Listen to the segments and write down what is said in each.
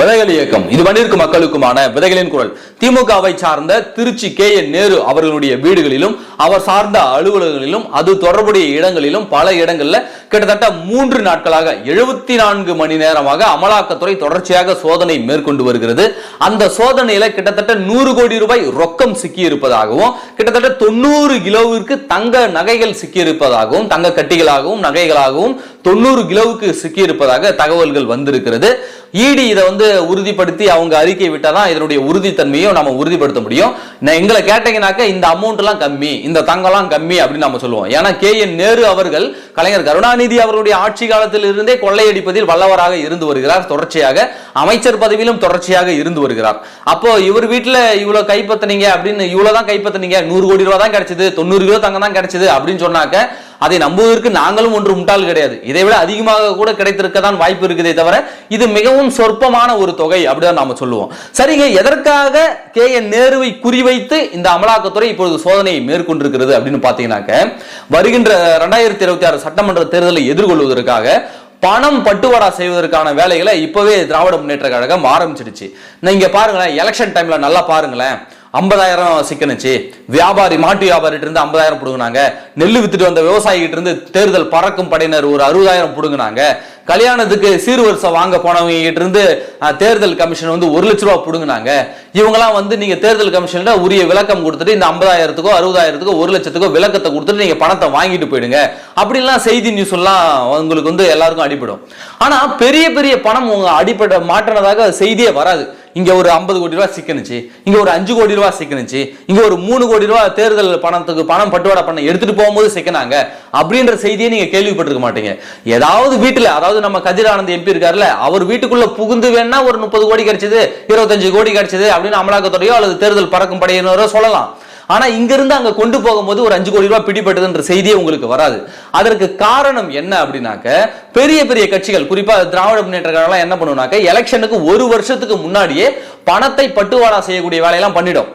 விதைகள் இயக்கம். இது வண்டிற்கு மக்களுக்குமான விதைகளின் குரல். திமுகவை சார்ந்த திருச்சி கே என் நேரு அவர்களுடைய வீடுகளிலும் அவர் சார்ந்த அலுவலகங்களிலும் அது தொடர்புடைய இடங்களிலும் பல இடங்கள்ல கிட்டத்தட்ட மூன்று நாட்களாக எழுபத்தி நான்கு மணி நேரமாக அமலாக்கத்துறை தொடர்ச்சியாக சோதனை மேற்கொண்டு வருகிறது. அந்த சோதனையில கிட்டத்தட்ட நூறு கோடி ரூபாய் ரொக்கம் சிக்கி இருப்பதாகவும் கிட்டத்தட்ட தொண்ணூறு கிலோவிற்கு தங்க நகைகள் சிக்கி இருப்பதாகவும் தங்க கட்டிகளாகவும் நகைகளாகவும் தொண்ணூறு கிலோவுக்கு சிக்கி இருப்பதாக தகவல்கள் வந்திருக்கிறது. இடி இதை வந்து உறுதிப்படுத்தி அவங்க அறிக்கை விட்டால் தான் இதனுடைய உறுதித்தன்மையும் நம்ம உறுதிப்படுத்த முடியும். நான் எங்களை கேட்டீங்கன்னாக்க இந்த அமௌண்ட்லாம் கம்மி இந்த தங்கம்லாம் கம்மி அப்படின்னு நம்ம சொல்லுவோம். ஏன்னா கே என் நேரு அவர்கள் கலைஞர் கருணாநிதி அவர்களுடைய ஆட்சி காலத்தில் இருந்தே கொள்ளையடிப்பதில் வல்லவராக இருந்து வருகிறார் தொடர்ச்சியாக. அமைச்சர் பதவியிலும் தொடர்ச்சியாக இருந்து வருகிறார். அப்போ இவர் வீட்டில் இவ்வளோ கைப்பற்றினீங்க அப்படின்னு இவ்வளோ தான் கைப்பற்றினீங்க. நூறு கோடி ரூபா தான் கிடைச்சது தொண்ணூறு கிலோ தங்கம் தான் கிடைச்சது அப்படின்னு சொன்னாக்க அதை நம்புவதற்கு நாங்களும் ஒன்று முட்டாள் கிடையாது. இதை விட அதிகமாக கூட கிடைத்திருக்க தான் வாய்ப்பு இருக்குதே தவிர இது மிகவும் சொற்பமான ஒரு தொகை அப்படிதான் நாம சொல்லுவோம். சரிங்க எதற்காக கே என் நேருவை குறிவைத்து இந்த அமலாக்கத்துறை இப்பொழுது சோதனையை மேற்கொண்டிருக்கிறது அப்படின்னு பாத்தீங்கன்னாக்க வருகின்ற ரெண்டாயிரத்தி இருபத்தி ஆறு சட்டமன்ற தேர்தலை எதிர்கொள்வதற்காக பணம் பட்டுவாடா செய்வதற்கான வேலைகளை இப்பவே திராவிட முன்னேற்ற கழகம் ஆரம்பிச்சிடுச்சு. நீங்க பாருங்களேன் எலெக்ஷன் டைம்ல நல்லா பாருங்களேன். ஐம்பதாயிரம் சிக்கனுச்சு. வியாபாரி மாட்டு வியாபாரிட்டு இருந்து ஐம்பதாயிரம் பிடுங்கினாங்க. நெல் வித்துட்டு வந்த விவசாயிகிட்ட இருந்து தேர்தல் பறக்கும் படையினர் ஒரு அறுபதாயிரம் பிடுங்கினாங்க. கல்யாணத்துக்கு சீர்வரிசை வாங்க போனவங்க கிட்ட இருந்து தேர்தல் கமிஷன் வந்து ஒரு லட்ச ரூபா பிடுங்கினாங்க. இவங்கெல்லாம் வந்து நீங்க தேர்தல் கமிஷன்ல உரிய விளக்கம் கொடுத்துட்டு இந்த ஐம்பதாயிரத்துக்கோ அறுபதாயிரத்துக்கோ ஒரு லட்சத்துக்கோ விளக்கத்தை கொடுத்துட்டு நீங்க பணத்தை வாங்கிட்டு போயிடுங்க. அப்படிலாம் செய்தி நியூஸ் எல்லாம் உங்களுக்கு வந்து எல்லாருக்கும் அடிபடும். ஆனா பெரிய பெரிய பணம் உங்க அடிப்பட மாற்றினதாக செய்தியே வராது. இங்க ஒரு ஐம்பது கோடி ரூபா சிக்கனுச்சு. இங்க ஒரு அஞ்சு கோடி ரூபா சிக்கனுச்சு. இங்க ஒரு மூணு கோடி ரூபா தேர்தல் பணத்துக்கு பணம் பட்டுவாடா பண்ண எடுத்துட்டு போகும்போது சிக்கனாங்க. அப்படின்ற செய்தியை நீங்க கேள்விப்பட்டிருக்க மாட்டீங்க. ஏதாவது வீட்டுல அதாவது நம்ம கதிர் எம்பி இருக்காருல்ல அவர் வீட்டுக்குள்ள புகுந்து வேணா ஒரு முப்பது கோடி கிடைச்சது இருபத்தஞ்சு கோடி கிடைச்சது அப்படின்னு அமலாக்கத்துறையோ அல்லது தேர்தல் பறக்கும் படையினரோ சொல்லலாம். ஆனா இங்கிருந்து அங்கே அங்க கொண்டு போகும்போது ஒரு அஞ்சு கோடி ரூபாய் பிடிபட்டதுன்ற செய்தியே உங்களுக்கு வராது. அதற்கு காரணம் என்ன அப்படின்னாக்க பெரிய பெரிய கட்சிகள் குறிப்பா திராவிட முன்னேற்ற கழகம் என்ன பண்ணுனாக்க எலெக்ஷனுக்கு ஒரு வருஷத்துக்கு முன்னாடியே பணத்தை பட்டுவாடா செய்யக்கூடிய வேலையெல்லாம் பண்ணிடும்.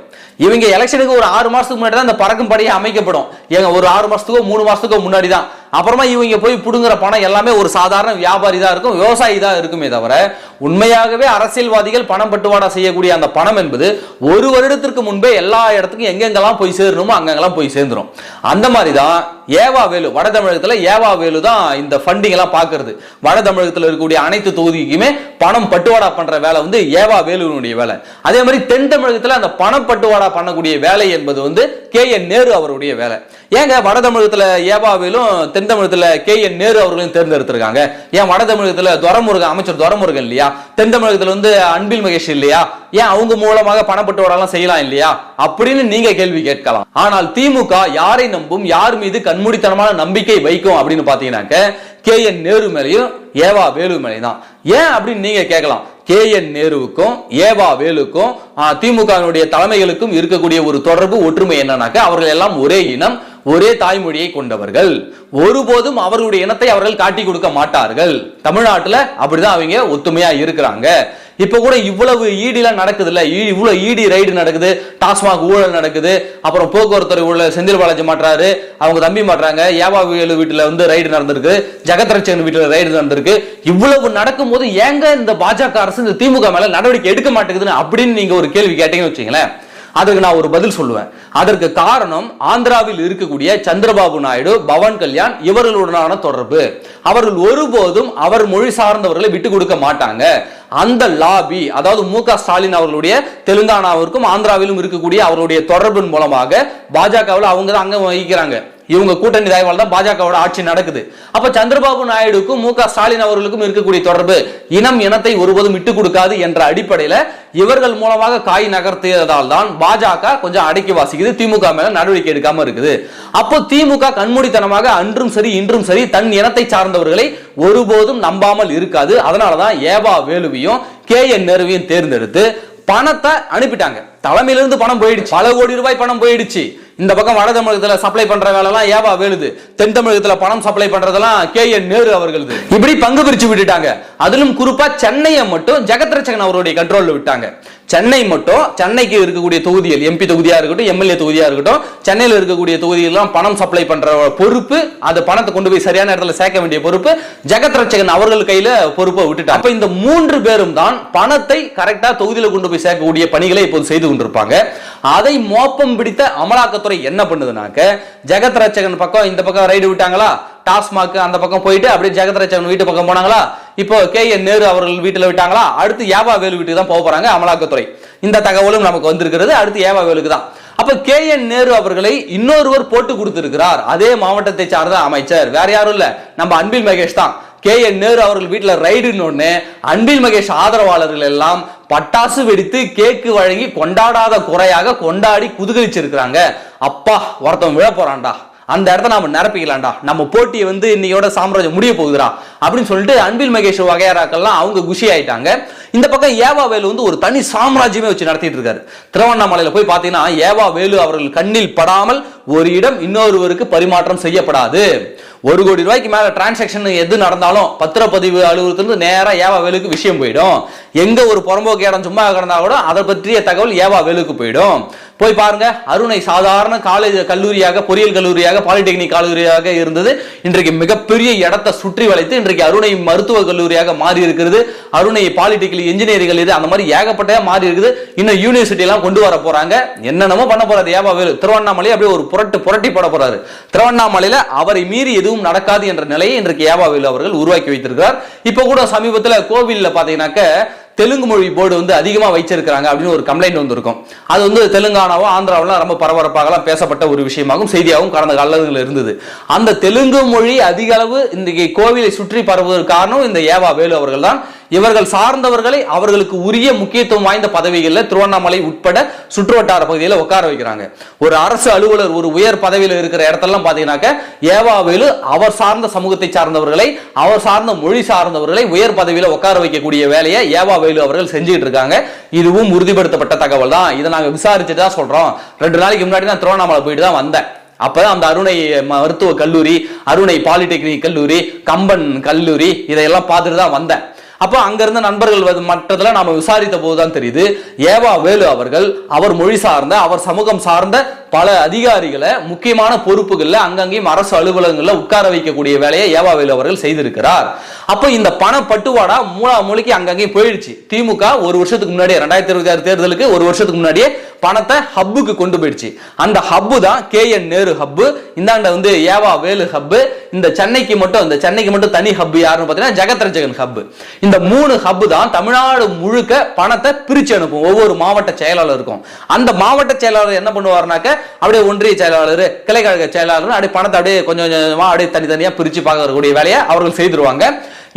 இவங்க எலெக்ஷனுக்கு ஒரு ஆறு மாசத்துக்கு முன்னாடி தான் இந்த பறக்கும் படையே அமைக்கப்படும். ஏங்க ஒரு ஆறு மாசத்துக்கோ மூணு மாசத்துக்கோ முன்னாடி தான் அப்புறமா இவங்க போய் பிடுங்குற பணம் எல்லாமே ஒரு சாதாரண வியாபாரி தான் இருக்கும் விவசாயி தான் இருக்குமே தவிர உண்மையாகவே அரசியல்வாதிகள் பணம் பட்டுவாடா செய்யக்கூடிய அந்த பணம் என்பது ஒரு வருடத்திற்கு முன்பே எல்லா இடத்துக்கும் எங்கெங்கெல்லாம் போய் சேரணுமோ அங்கெங்கெல்லாம் போய் சேர்ந்துரும். அந்த மாதிரி தான் ஏவா வேலு வட தமிழகத்தில் ஏவா வேலு தான் இந்த ஃபண்டிங் எல்லாம் பார்க்கறது வட தமிழகத்தில் இருக்கக்கூடிய அனைத்து தொகுதிக்குமே பணம் பட்டுவாடா பண்ற வேலை வந்து ஏவா வேலுனுடைய வேலை. அதே மாதிரி தென் தமிழகத்தில் அந்த பணம் பட்டுவாடா பண்ணக்கூடிய வேலை என்பது வந்து கே என் நேரு அவருடைய வேலை. ஏங்க வட தமிழகத்தில் ஏவா வேலும் தென் தென்தமிழகத்தில் கே என் நேரு அவர்களையும் தேர்ந்தெடுத்திருக்காங்க. ஏன் வட தமிழகத்தில் துரமுருகன் அமைச்சர் துரமுருகன் இல்லையா? தென் தமிழகத்தில் வந்து அன்பில் மகேஷ் இல்லையா? ஏன் அவங்க மூலமாக பணப்பட்டுவாடெல்லாம் செய்யலாம் இல்லையா? அப்படின்னு நீங்க கேள்வி கேட்கலாம். ஆனால் திமுக யாரை நம்பும் யார் மீது கண்மூடித்தனமான நம்பிக்கை வைக்கும் அப்படின்னு பாத்தீங்கன்னாக்க கே என் நேரு மேலையும் ஏவா வேலு மேலையும் தான் ஏன் அப்படின்னு நீங்க கேட்கலாம். கே என் நேருவுக்கும் ஏவா வேலுக்கும் திமுகவினுடைய தலைமைகளுக்கும் இருக்கக்கூடிய ஒரு தொடர்பு ஒற்றுமை என்னன்னாக்க அவர்கள் எல்லாம் ஒரே இனம் ஒரே தாய்மொழியை கொண்டவர்கள். ஒருபோதும் அவர்களுடைய இனத்தை அவர்கள் காட்டி கொடுக்க மாட்டார்கள். தமிழ்நாட்டில் அப்படிதான் அவங்க ஒத்துமையா இருக்கிறாங்க. இப்ப கூட இவ்வளவு ஈடிலாம் நடக்குது இல்ல இவ்வளவு ஈடி ரைடு நடக்குது. டாஸ்மாக் ஊழல் நடக்குது. அப்புறம் போக்குவரத்து உள்ள செந்தில் பாலாஜி மாட்டுறாரு. அவங்க தம்பி மாட்டுறாங்க. ஏவா வேலு வீட்டுல வந்து ரைடு நடந்திருக்கு. ஜெகத்ரட்சன் வீட்டுல ரைடு நடந்திருக்கு. இவ்வளவு நடக்கும் போது ஏங்க இந்த பாஜக அரசு இந்த திமுக மேல நடவடிக்கை எடுக்க மாட்டேங்குதுன்னு அப்படின்னு நீங்க ஒரு கேள்வி கேட்டீங்கன்னு வச்சுங்களேன் அதற்கு நான் ஒரு பதில் சொல்லுவேன். அதற்கு காரணம் ஆந்திராவில் இருக்கக்கூடிய சந்திரபாபு நாயுடு பவன் கல்யாண் இவர்களுடனான தொடர்பு. அவர்கள் ஒருபோதும் அவர் மொழி சார்ந்தவர்களை விட்டு கொடுக்க மாட்டாங்க. அந்த லாபி அதாவது மு க ஸ்டாலின் அவர்களுடைய தெலுங்கானாவிற்கும் ஆந்திராவிலும் இருக்கக்கூடிய அவருடைய தொடர்பின் மூலமாக பாஜகவில் அவங்க தான் அங்கம் வகிக்கிறாங்க. இவங்க கூட்டணி தயவால் தான் பாஜகவோட ஆட்சி நடக்குது. அப்ப சந்திரபாபு நாயுடுக்கும் மு ஸ்டாலின் அவர்களுக்கும் இருக்கக்கூடிய தொடர்பு இனம் இனத்தை ஒருபோதும் விட்டு கொடுக்காது என்ற அடிப்படையில இவர்கள் மூலமாக காய் நகர்த்தியதால் தான் பாஜக கொஞ்சம் அடக்கி வாசிக்குது திமுக மேல நடவடிக்கை எடுக்காம இருக்குது. அப்போ திமுக கண்மூடித்தனமாக அன்றும் சரி இன்றும் சரி தன் இனத்தை சார்ந்தவர்களை ஒருபோதும் நம்பாமல் இருக்காது. அதனாலதான் ஏவா வேலுவையும் கே என் நேருவையும் தேர்ந்தெடுத்து பணத்தை அனுப்பிட்டாங்க. தலைமையிலிருந்து பணம் போயிடுச்சு. பல கோடி ரூபாய் பணம் போயிடுச்சு. இந்த பக்கம் வட தமிழகத்துல சப்ளை பண்ற வேலை எல்லாம் ஏவா வேலுது. தென் தமிழகத்துல பணம் சப்ளை பண்றதெல்லாம் கே என் நேரு அவர்களது. இப்படி பங்கு பிரிச்சு விட்டுட்டாங்க. அதிலும் குறிப்பா சென்னையை மட்டும் ஜெகத் அவருடைய கண்ட்ரோல்ல விட்டாங்க. சென்னை மட்டும் சென்னைக்கு இருக்கக்கூடிய தொகுதிகள் எம்பி தொகுதியா இருக்கட்டும் எம்எல்ஏ தொகுதியா இருக்கட்டும் சென்னையில் இருக்கக்கூடிய தொகுதியெல்லாம் பணம் சப்ளை பண்ற பொறுப்பு அந்த பணத்தை கொண்டு போய் சரியான இடத்துல சேர்க்க வேண்டிய பொறுப்பு ஜெகத் ரட்சகன் அவர்கள் கையில பொறுப்பை விட்டுட்டாங்க. அப்ப இந்த மூன்று பேரும் தான் பணத்தை கரெக்டா தொகுதியில கொண்டு போய் சேர்க்கக்கூடிய பணிகளை இப்போது செய்து கொண்டிருப்பாங்க. அதை மோப்பம் பிடித்த அமலாக்கத்துறை என்ன பண்ணுதுனாக்க ஜெகத் ரச்சகன் பக்கம் இந்த பக்கம் ரைடு விட்டாங்களா? டாஸ்மாக் அந்த பக்கம் போயிட்டு அப்படியே ஜெகத் ரச்சகன் வீட்டு பக்கம் போனாங்களா? இப்போ கே என் நேரு அவர்கள் வீட்டில் விட்டாங்களா? அடுத்து ஏவா வேலு வீட்டுக்கு தான் போக போறாங்க அமலாக்கத்துறை. இந்த தகவலும் நமக்கு வந்திருக்கிறது. அடுத்து ஏவா வேலுக்கு தான். அப்ப கே என் நேரு அவர்களை இன்னொருவர் போட்டு கொடுத்திருக்கிறார். அதே மாவட்டத்தை சார்ந்த அமைச்சர். வேற யாரும் இல்ல. நம்ம அன்பில் மகேஷ் தான். கே என் நேரு அவர்கள் வீட்டில் ரைடுன்னு ஒன்று அன்பில் மகேஷ் ஆதரவாளர்கள் எல்லாம் பட்டாசு வெடித்து கேக்கு வழங்கி கொண்டாடாத குறையாக கொண்டாடி குதுகலிச்சிருக்கிறாங்க. அப்பா ஒருத்தன் விழ போறான்டா. அந்த இடத்த நாம நிரப்பிக்கலாம்டா. நம்ம போட்டியை வந்து இன்னையோட சாம்ராஜ்யம் முடிய போகுதுடா. அப்படின்னு சொல்லிட்டு அன்பில் மகேஷ் வகையாராக்கள்லாம் அவங்க குஷி ஆயிட்டாங்க இந்த பக்கம் ஏவா வேலு வந்து ஒரு தனி சாம்ராஜ்யமே வச்சு நடத்திட்டு இருக்காரு. திருவண்ணாமலையில போய் பாத்தீங்கன்னா ஏவா வேலு அவர்கள் கண்ணில் படாமல் ஒரு இடம் இன்னொருவருக்கு பரிமாற்றம் செய்யப்படாது. ஒரு கோடி ரூபாய்க்கு மேல டிரான்சாக்ஷன் எது நடந்தாலும் பத்திரப்பதிவு அலுவலகத்திலிருந்து நேராக ஏவா வேலுக்கு விஷயம் போயிடும். எங்க ஒரு புறம்போக்கு இடம் சும்மா கிடந்தா கூட அதை பற்றிய தகவல் ஏவா வேலுக்கு போயிடும். போய் பாருங்க. அருணை சாதாரண காலேஜ் கல்லூரியாக பொறியியல் கல்லூரியாக பாலிடெக்னிக் கல்லூரியாக இருந்தது. இன்றைக்கு மிகப்பெரிய இடத்தை சுற்றி வளைத்து இன்றைக்கு அருணை மருத்துவ கல்லூரியாக மாறி இருக்கிறது. அருணை பாலிடெக்னிக் இன்ஜினியரிங் கல்லூரி அந்த மாதிரி ஏகப்பட்ட மாறி இருக்குது. இன்னும் யூனிவர்சிட்டி எல்லாம் கொண்டு வர போறாங்க. என்னென்னமோ பண்ண போறாரு ஏவா வேலு. திருவண்ணாமலை அப்படியே ஒரு புரட்டு புரட்டி போட போறாரு. திருவண்ணாமலையில அவரை மீறி எதுவும் நடக்காது என்ற நிலையை இன்றைக்கு ஏவா அவர்கள் உருவாக்கி வைத்திருக்கிறார். இப்போ கூட சமீபத்தில் கோவிலில் பார்த்தீங்கன்னாக்க தெலுங்கு மொழி போர்டு வந்து அதிகமாக வச்சிருக்கிறாங்க அப்படின்னு ஒரு கம்ப்ளைண்ட் வந்திருக்கும். அது வந்து தெலுங்கானாவோ ஆந்திராவெல்லாம் ரொம்ப பரபரப்பாகலாம் பேசப்பட்ட ஒரு விஷயமாகவும் செய்தியாகவும் கடந்த காலங்களில் இருந்தது. அந்த தெலுங்கு மொழி அதிக அளவு இன்றைக்கு கோவிலை சுற்றி பரவுவதற்கு காரணம் இந்த ஏவா வேலு அவர்கள் தான். இவர்கள் சார்ந்தவர்களை அவர்களுக்கு உரிய முக்கியத்துவம் வாய்ந்த பதவிகளில் திருவண்ணாமலை உட்பட சுற்றுவட்டார பகுதியில் உட்கார வைக்கிறாங்க. ஒரு அரசு அலுவலர் ஒரு உயர் பதவியில் இருக்கிற இடத்தெல்லாம் பார்த்தீங்கன்னாக்க ஏவாவேலு அவர் சார்ந்த சமூகத்தை சார்ந்தவர்களை அவர் சார்ந்த மொழி சார்ந்தவர்களை உயர் பதவியில் உட்கார வைக்கக்கூடிய வேலையை ஏவாவேலு அவர்கள் செஞ்சுட்டு இருக்காங்க. இதுவும் உறுதிப்படுத்தப்பட்ட தகவல் தான். இதை நாங்கள் விசாரிச்சுட்டு தான் சொல்கிறோம் ரெண்டு நாளைக்கு முன்னாடி நான் திருவண்ணாமலை போயிட்டு தான் வந்தேன். அப்போ அந்த அருணை மருத்துவ கல்லூரி அருணை பாலிடெக்னிக் கல்லூரி கம்பன் கல்லூரி இதையெல்லாம் பார்த்துட்டு தான் வந்தேன். அப்போ அங்கிருந்த நண்பர்கள் மற்றதில் நாம் நாம விசாரித்த போதுதான் தெரியுது. ஏவா வேலு அவர்கள் அவர் மொழி சார்ந்த அவர் சமூகம் சார்ந்த பல அதிகாரிகளை முக்கியமான பொறுப்புகளில் அங்கங்கேயும் அரசு அலுவலகங்களில் உட்கார வைக்கக்கூடிய வேலையை ஏவா வேலு அவர்கள் செய்திருக்கிறார். அப்போ இந்த பண பட்டுவாடா மூலா மூலிக்கு அங்கங்கேயும் போயிடுச்சு. திமுக ஒரு வருஷத்துக்கு முன்னாடியே ரெண்டாயிரத்தி இருபத்தி ஆறு தேர்தலுக்கு ஒரு வருஷத்துக்கு முன்னாடியே பணத்தை ஹப்புக்கு கொண்டு போயிடுச்சு. அந்த ஹப்பு தான் கே என் நேரு ஹப்பு இந்தாண்ட வந்து ஏவா வேலு ஹப்பு இந்த சென்னைக்கு மட்டும் இந்த சென்னைக்கு மட்டும் தனி ஹப்பு யாருன்னு பார்த்தீங்கன்னா ஜெகத்ரஜகன் ரஞ்சகன் ஹப்பு இந்த மூணு ஹப்பு தான் தமிழ்நாடு முழுக்க பணத்தை பிரிச்சு அனுப்பும். ஒவ்வொரு மாவட்ட செயலாளருக்கும் அந்த மாவட்ட செயலாளர் என்ன பண்ணுவார்னாக்க அப்படியே ஒன்றிய செயலாளர் கிளைக்கழக செயலாளர் அப்படியே பணத்தை அப்படியே கொஞ்சம் கொஞ்சமாக அப்படியே தனித்தனியாக பிரிச்சு பார்க்கக்கூடிய வேலையை அவர்கள் செய்திருவாங்க.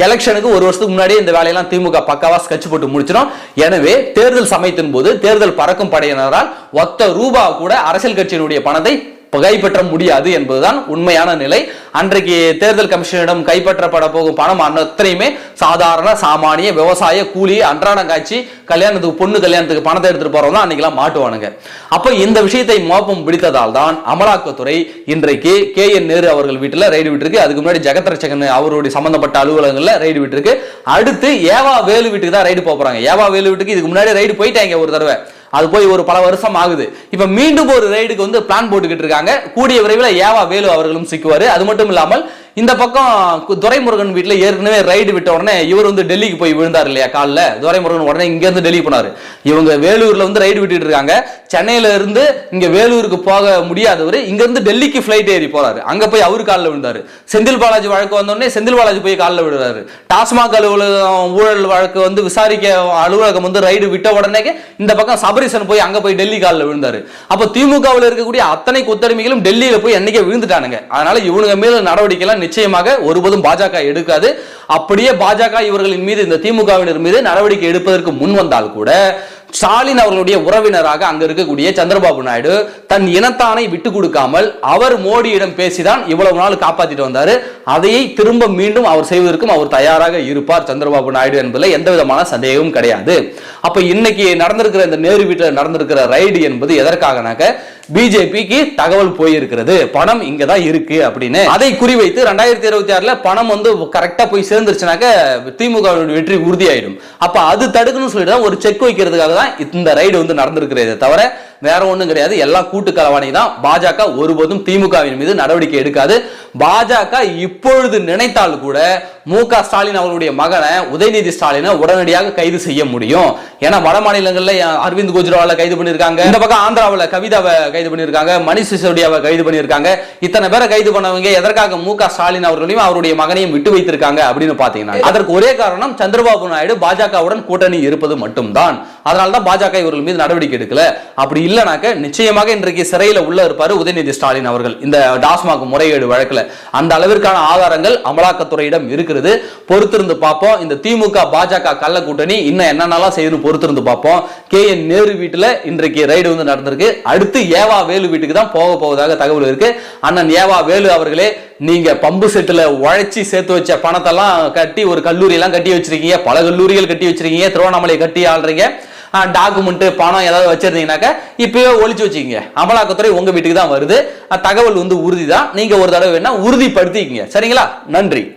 எலெக்ஷனுக்கு ஒரு வருஷத்துக்கு முன்னாடியே இந்த வேலையெல்லாம் திமுக பக்காவா ஸ்கெட்ச் போட்டு முடிச்சிடும். எனவே தேர்தல் சமயத்தின் போது தேர்தல் பறக்கும் படையினரால் ஒத்த ரூபா கூட அரசியல் கட்சியினுடைய பணத்தை கைப்பற்ற முடியாது என்பதுதான் உண்மையான நிலை. அன்றைக்கு தேர்தல் கமிஷனிடம் கைப்பற்றப்பட போகும் பணம் அத்தனையுமே சாதாரண சாமானிய விவசாய கூலி அன்றாட காட்சி கல்யாணத்துக்கு பொண்ணு கல்யாணத்துக்கு பணத்தை எடுத்துட்டு போறோம் தான் அன்னைக்கெல்லாம் மாட்டுவானுங்க. அப்ப இந்த விஷயத்தை மோப்பம் பிடித்ததால் தான் அமலாக்கத்துறை இன்றைக்கு கே என் நேரு அவர்கள் வீட்டுல ரைடு விட்டுருக்கு. அதுக்கு முன்னாடி ஜெகத்ரட்சகன் அவருடைய சம்பந்தப்பட்ட அலுவலகங்கள்ல ரைடு விட்டுருக்கு. அடுத்து ஏவா வேலு வீட்டுக்கு தான் ரைடு போறாங்க. ஏவா வேலு வீட்டுக்கு இதுக்கு முன்னாடி ரைடு போயிட்டாங்க ஒரு தடவை. அது போய் ஒரு பல வருஷம் ஆகுது. இப்ப மீண்டும் ஒரு ரைடுக்கு வந்து பிளான் போட்டுக்கிட்டு இருக்காங்க. கூடிய விரைவில் ஏவா வேலு அவர்களும் சிக்குவாரு. அது மட்டும் இல்லாமல் இந்த பக்கம் துரைமுருகன் வீட்டில் ஏற்கனவே ரைடு விட்ட உடனே இவர் வந்து டெல்லிக்கு போய் விழுந்தார் இல்லையா காலில்? துரைமுருகன் உடனே இங்கேருந்து டெல்லி போனாரு. இவங்க வேலூரில் வந்து ரைடு விட்டுட்டு இருக்காங்க. சென்னையில இருந்து இங்கே வேலூருக்கு போக முடியாதவர் இங்கேருந்து டெல்லிக்கு ஃப்ளைட் ஏறி போறாரு. அங்கே போய் அவரு காலில் விழுந்தார். செந்தில் பாலாஜி வழக்கு வந்த உடனே செந்தில் பாலாஜி போய் காலில் விழுறாரு. டாஸ்மாக் அலுவலகம் ஊழல் வழக்கு வந்து விசாரிக்க அலுவலகம் வந்து ரைடு விட்ட உடனே இந்த பக்கம் சபரிசன் போய் அங்கே போய் டெல்லி காலில் விழுந்தார். அப்போ திமுகவில் இருக்கக்கூடிய அத்தனை கொத்தடிமைகளும் டெல்லியில் போய் என்னைக்கே விழுந்துட்டானுங்க. அதனால இவனுங்க மேல நடவடிக்கைலாம் நிச்சயமாக ஒருபோதும் பாஜக எடுக்காது. அப்படியே பாஜக இவர்களின் மீது இந்த திமுகவினர் மீது நடவடிக்கை எடுப்பதற்கு முன் வந்தால் கூட ஸ்டாலின் அவர்களுடைய உறவினராக அங்க இருக்கக்கூடிய சந்திரபாபு நாயுடு தன் இனத்தானை விட்டு கொடுக்காமல் அவர் மோடியிடம் பேசிதான் இவ்வளவு நாள் காப்பாத்திட்டு வந்தாரு. அதையை திரும்ப மீண்டும் அவர் செய்வதற்கும் அவர் தயாராக இருப்பார் சந்திரபாபு நாயுடு என்பதில் எந்த விதமான சந்தேகமும் கிடையாது. அப்ப இன்னைக்கு நடந்திருக்கிற இந்த நேரு வீட்டில் நடந்திருக்கிற ரைடு என்பது எதற்காகனாக்க பிஜேபிக்கு தகவல் போயிருக்கிறது. பணம் இங்க தான் இருக்கு அப்படின்னு. அதை குறிவைத்து ரெண்டாயிரத்தி இருபத்தி ஆறுல பணம் வந்து கரெக்டா போய் சேர்ந்துருச்சுனாக்க திமுக வெற்றி உறுதியாயிடும். அப்ப அது தடுக்கணும்னு சொல்லிட்டு தான் ஒரு செக் வைக்கிறதுக்காக தான் இந்த ரைடு வந்து நடந்திருக்கிறதே தவிர வேற ஒன்றும் கிடையாது. எல்லா கூட்டு கலவாணி தான். பாஜக ஒருபோதும் திமுகவின் மீது நடவடிக்கை எடுக்காது. பாஜக இப்பொழுது நினைத்தால் கூட மு க ஸ்டாலின் அவருடைய மகனை உதயநிதி ஸ்டாலினை உடனடியாக கைது செய்ய முடியும். ஏன்னா வட மாநிலங்களில் அரவிந்த் குஜ்ராவால கைது பண்ணிருக்காங்க இந்த பக்கம் ஆந்திராவில் கவிதாவை கைது பண்ணிருக்காங்க மணிஷ் சிசோடியாவை கைது பண்ணியிருக்காங்க. இத்தனை பேரை கைது பண்ணவங்க எதற்காக மு க ஸ்டாலின் அவர்களையும் அவருடைய மகனையும் விட்டு வைத்திருக்காங்க அப்படின்னு பார்த்தீங்கன்னா அதற்கு ஒரே காரணம் சந்திரபாபு நாயுடு பாஜகவுடன் கூட்டணி இருப்பது மட்டும்தான். அதனால தான் பாஜக இவர்கள் மீது நடவடிக்கை எடுக்கல. அப்படி இல்லைனாக்க நிச்சயமாக இன்றைக்கு சிறையில் உள்ள இருப்பார் உதயநிதி ஸ்டாலின் அவர்கள். இந்த டாஸ்மாக் முறைகேடு வழக்கில். அந்த அளவிற்கான ஆதாரங்கள் அமலாக்கத்துறையிடம் இருக்கிறது. பொறுத்திருந்து பார்ப்போம். இந்த திமுக பாஜக கள்ள கூட்டணி இன்னும் என்னென்னலாம் செய்யணும் பொறுத்திருந்து பார்ப்போம். கே என் நேரு வீட்டில் இன்றைக்கு ரைடு வந்து நடந்திருக்கு. அடுத்து ஏவா வேலு வீட்டுக்கு தான் போக போவதாக தகவல் இருக்கு. அண்ணன் ஏவா வேலு அவர்களே நீங்க பம்பு செட்டில் உழைச்சி சேர்த்து வச்ச பணத்தெல்லாம் கட்டி ஒரு கல்லூரியெல்லாம் கட்டி வச்சிருக்கீங்க. பல கல்லூரிகள் கட்டி வச்சிருக்கீங்க. திருவண்ணாமலை கட்டி ஆள்றீங்க. டாக்குமெண்ட் பணம் ஏதாவது வச்சிருந்தீங்கன்னாக்க இப்பவே ஒழிச்சு வச்சுக்கீங்க. அமலாக்கத்துறை உங்க வீட்டுக்கு தான் வருது. தகவல் வந்து உறுதி தான் நீங்க ஒரு தடவை வேணா உறுதிப்படுத்திக்கங்க. சரிங்களா? நன்றி.